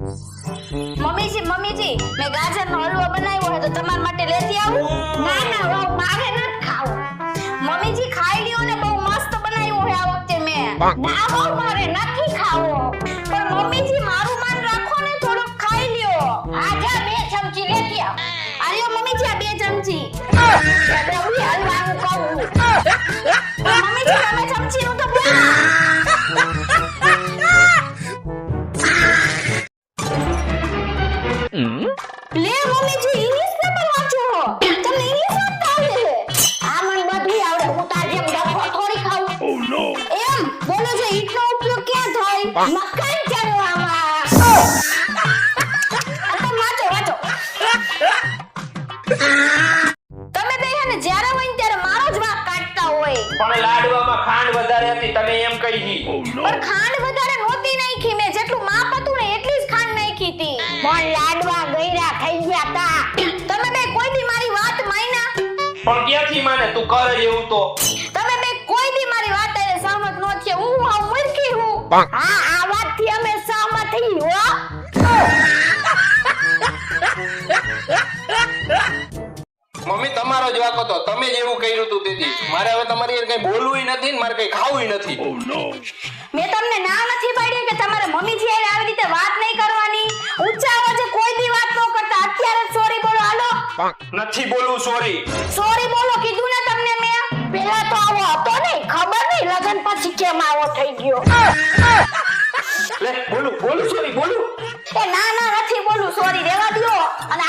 મમ્મીજી મમ્મીજી મે ગાજરનો હલવો બનાવ્યો હે તો તમારા માટે લેતી આવું? ના ના વહુ મારે ન ખાવું. મમ્મીજી ખાઈ લ્યો ને બહુ મસ્ત બનાવ્યો હે આ વખતે મે. ના હો મારે નથી ખાવો. પણ મમ્મીજી મારું માન રાખો ને થોડુંક ખાઈ લ્યો આ જા બે ચમચી લેતી આવ. આ લ્યો મમ્મીજી આ બે ચમચી. હવે હું હલવાનું કહું. મમ્મીજી તમે ચમચીનું તો બોલો લે મમ્મીજી ઇંગ્લિશ પેપર વાંચો છો તમને ઇંગ્લિશ વાંચતા આવડે છે આ મને બધું આવડે હું તાર જેમ ડખો થોડી ખાઉં. એમ બોલો છો ઈટનો ઉપયોગ ક્યાં થાય? મકાઈ ચડવામાં આ વાંચો વાંચો. તમે બે હે ને જ્યારે હોય ત્યારે મારો જ વાંક કાઢતા હોય. પણ લાડવામાં ખાંડ વધારે હતી તમે એમ કહી દી. પણ ખાંડ વધારે પણ લાડવા ગયરા થઈ ગયા તા. તમે બે કોઈ દી મારી વાત માયના? પણ ક્યાંથી માને? તું કરે એવું તો. તમે બે કોઈ દી મારી વાત હારે સહમત ન છે હું આ મૂર્ખી હું? હા આ વાતથી અમે સહમત થઈ હો. મમ્મી તમારો જ વાક હતો. તમે જ એવું કર્યું હતું તેથી. મારે હવે તમારી હારે કઈ બોલવું નથી ને મારે કઈ ખાવું નથી. મેં તમને ના નથી પાડી કે તમારે મમ્મી હારે નથી બોલું સોરી સોરી બોલો કીધું ને તમને મેં. પેલા તો આવો હતો નહીં ખબર નહીં લગન પછી કેમ આવો થઈ ગયો. લે બોલું બોલું સોરી બોલું. એ ના ના નથી બોલું સોરી રેવા દો અને